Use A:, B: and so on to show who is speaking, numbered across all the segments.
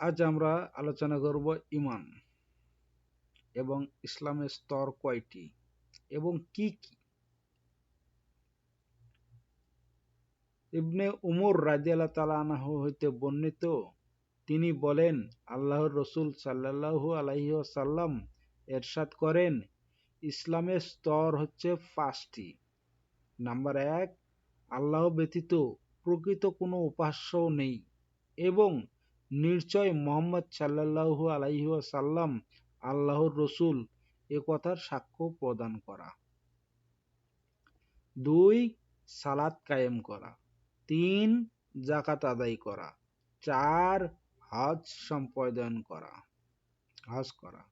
A: আজ আমরা আলোচনা করব ইমান এবং ইসলামের স্তর কয়টি এবং কি কি। ইবনে উমর রাজিয়াল্লাহ তালা আনাহ হইতে বর্ণিত, তিনি বলেন, আল্লাহর রসুল সাল্লাহু আলাইহি সাল্লাম এরশাদ করেন, ইসলামের স্তর হচ্ছে পাঁচটি। নাম্বার এক, আল্লাহ ব্যতীত প্রকৃত কোনো উপাস্য নেই এবং নিশ্চয় মোহাম্মদ সাল্লাহু আলাইহি সাল্লাম আল্লাহর রসুল, এ কথার সাক্ষ্য প্রদান করা। দুই, সালাত কায়েম করা। তিন জাকাত আদায় করা। চার, হজ সম্পাদন করা। হজ করা।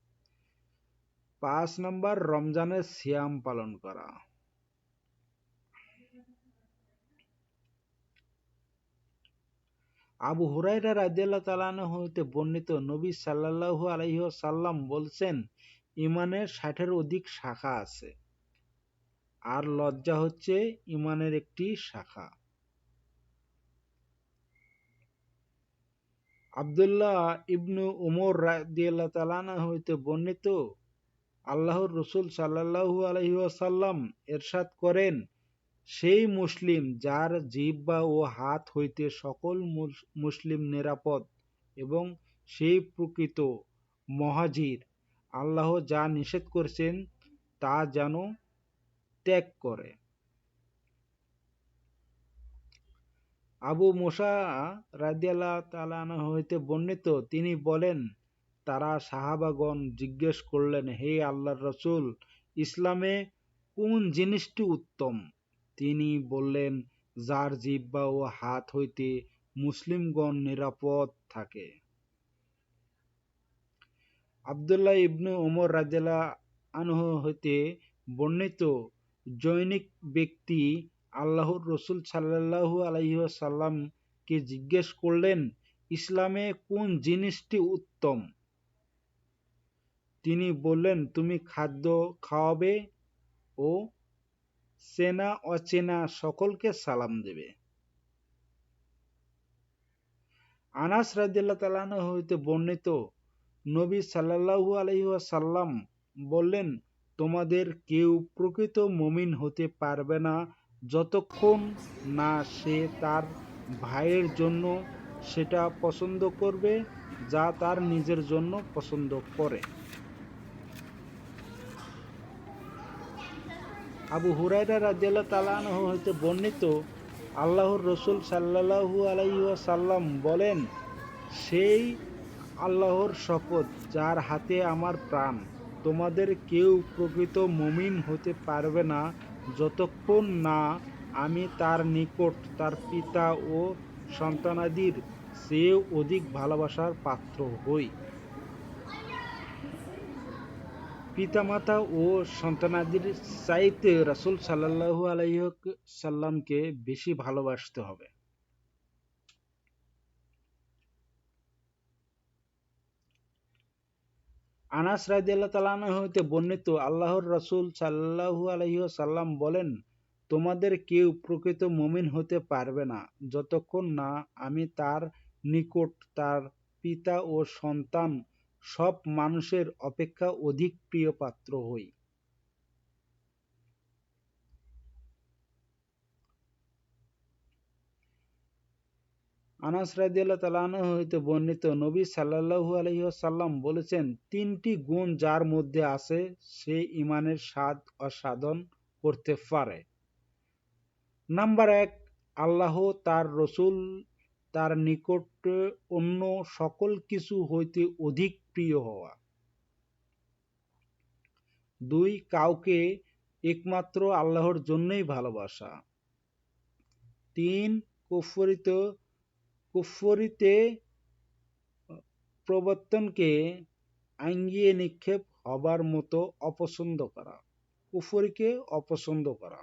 A: পাঁচ নম্বর, রমজানের সিয়াম পালন করা। আবু হুরাইরা রাজিয়াল্লাহ তালান হইতে বর্ণিত নবী সাল্লাহু আলহি সাল্লাম বলছেন, ইমানের ষাটের অধিক শাখা আছে। আর লজ্জা হচ্ছে ইমানের একটি শাখা। আবদুল্লাহ ইবনু উমর রাদিয়াল্লাহ তালানা হইতে বর্ণিত, আল্লাহর রসুল সাল্লাহু আলহি আসাল্লাম এরশাদ করেন সেই মুসলিম যার জিব্বা ও হাত হইতে সকল মুসলিম নিরাপদ এবং সেই প্রকৃত মহাজির আল্লাহ যা নিষেধ করেছেন তা যেন ত্যাগ করে। আবু মোসা রাদিয়াল্লাহ তালানা হইতে বর্ণিত, তিনি বলেন, তারা সাহাবাগণ জিজ্ঞেস করলেন, হে আল্লাহর রসুল, ইসলামে কোন জিনিসটি উত্তম? তিনি বললেন, যার জিব্বা ও হাত হইতে মুসলিমগণ নিরাপদ থাকে। আবদুল্লাহ ইবনু ওমর আনহ হইতে বর্ণিত জৈনিক ব্যক্তি আল্লাহর রসুল সাল্লাহু আলাইসাল্লামকে জিজ্ঞেস করলেন, ইসলামে কোন জিনিসটি উত্তম? তিনি বললেন, তুমি খাদ্য খাওয়াবে ও চেনা অচেনা সকলকে সালাম দেবে। আনাস রাজিল্লা তালান হইতে বর্ণিত নবী সাল্লাহু আলহিহাসাল্লাম বললেন, তোমাদের কেউ প্রকৃত মমিন হতে পারবে না যতক্ষণ না সে তার ভাইয়ের জন্য সেটা পছন্দ করবে, যা তার নিজের জন্য পছন্দ করে। আবু হুরাইরা রাজিয়াল্লাহ তালাহ হইতে বর্ণিত, আল্লাহর রসুল সাল্লাহু আলাইসাল্লাম বলেন, সেই আল্লাহর শপথ যার হাতে আমার প্রাণ, তোমাদের কেউ প্রকৃত মমিন হতে পারবে না যতক্ষণ না আমি তার নিকট তার পিতা ও সন্তানাদির চেয়েও অধিক ভালোবাসার পাত্র হই। পিতামাতা ও সন্তানাদির চাইতে রাসুল সাল্লাহু আলাইহ সাল্লামকে বেশি ভালোবাসতে হবে। আনাস হইতে বর্ণিত আল্লাহর রসুল সাল্লাহু আলহিহ সাল্লাম বলেন, তোমাদের কেউ প্রকৃত মমিন হতে পারবে না, যতক্ষণ না আমি তার নিকট তার পিতা ও সন্তান সব মানুষের অপেক্ষা অধিক প্রিয় পাত্র হই। আনাস রাজিয়াল্লাহ তালাহ হইতে বর্ণিত নবী সাল্লাহু আলহিহাসাল্লাম বলেছেন, তিনটি গুণ যার মধ্যে আছে, সে ইমানের স্বাদ অসাধন করতে পারে। নাম্বার এক, আল্লাহ তার রসুল তার নিকট অন্য সকল কিছু হইতে অধিক প্রিয় হওয়া। দুই, কাউকে একমাত্র আল্লাহর জন্যই ভালোবাসা। তিন, কুফরিত, কুফরিতে প্রবর্তনকে আঙ্গিয়ে নিক্ষেপ হবার মতো অপছন্দ করা। কুফরিকে অপছন্দ করা।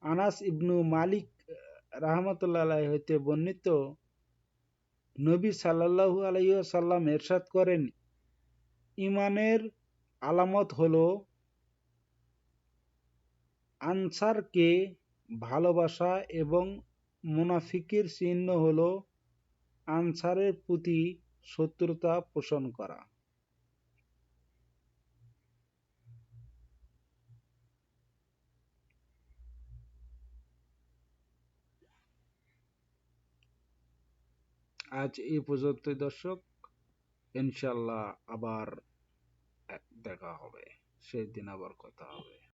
A: আনাস ইবনু মালিক রাহমতুল্লাহ হইতে বর্ণিত নবী সাল্লাহু আলাইসাল্লাম এরশাদ করেন ইমানের আলামত হল আনসারকে ভালোবাসা এবং মুনাফিকের চিহ্ন হল আনসারের প্রতি শত্রুতা পোষণ করা। আজ এই পর্যন্তই দর্শক। ইনশাল্লাহ আবার দেখা হবে। সেই দিন আবার কথা হবে।